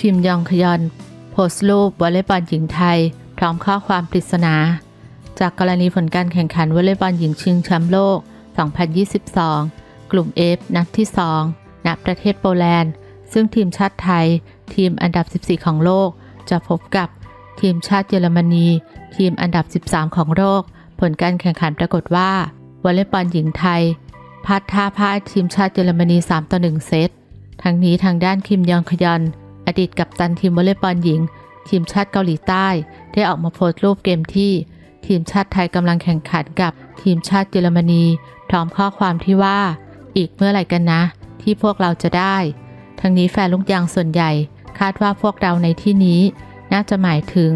คิมยองคยอน โพสต์รูปวอลเลย์บอลหญิงไทย พร้อมข้อความปริศนา จากกรณีผลการแข่งขันวอลเลย์บอลหญิงชิงแชมป์โลก 2022 กลุ่ม F นัดที่ 2 ณ ประเทศโปแลนด์ ซึ่งทีมชาติไทย ทีมอันดับ 14 ของโลก จะพบกับทีมชาติเยอรมนี ทีมอันดับ 13 ของโลก ผลการแข่งขันปรากฏว่าวอลเลย์บอลหญิงไทยพลาดท่าพ่ายทีมชาติเยอรมนี 3 ต่อ 1 เซต ทั้งนี้ทางด้านคิมยองคยอน อดีตกัปตันทีมวอลเลย์บอลหญิง ทีมชาติเกาหลีใต้ ได้ออกมาโพสต์รูปเกมที่ ทีมชาติไทยกำลังแข่งขันกับทีมชาติเยอรมนีพร้อมข้อความที่ว่า อีกเมื่อไหร่กันนะ ที่พวกเราจะได้ ทั้งนี้แฟนลูกยางส่วนใหญ่ คาดว่าพวกเราในที่นี้ น่าจะหมายถึง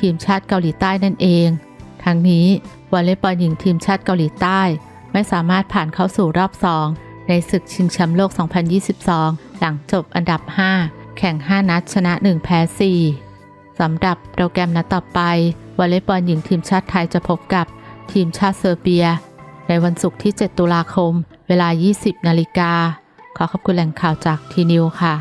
ทีมชาติเกาหลีใต้นั่นเอง ทั้งนี้วอลเลย์บอลหญิงทีมชาติเกาหลีใต้ ไม่สามารถผ่านเข้าสู่รอบ2ในศึกชิงแชมป์โลก 2022 หลังจบอันดับ 5 แข่ง 5 นัดชนะ 1 แพ้ 4 สำหรับโปรแกรมนัดต่อไปวอลเลย์บอลหญิงทีมชาติไทยจะพบกับทีมชาติเซอร์เบีย ในวันศุกร์ที่ 7 ตุลาคม เวลา 20 นาฬิกา ขอขอบคุณแหล่งข่าวจากทีนิวค่ะ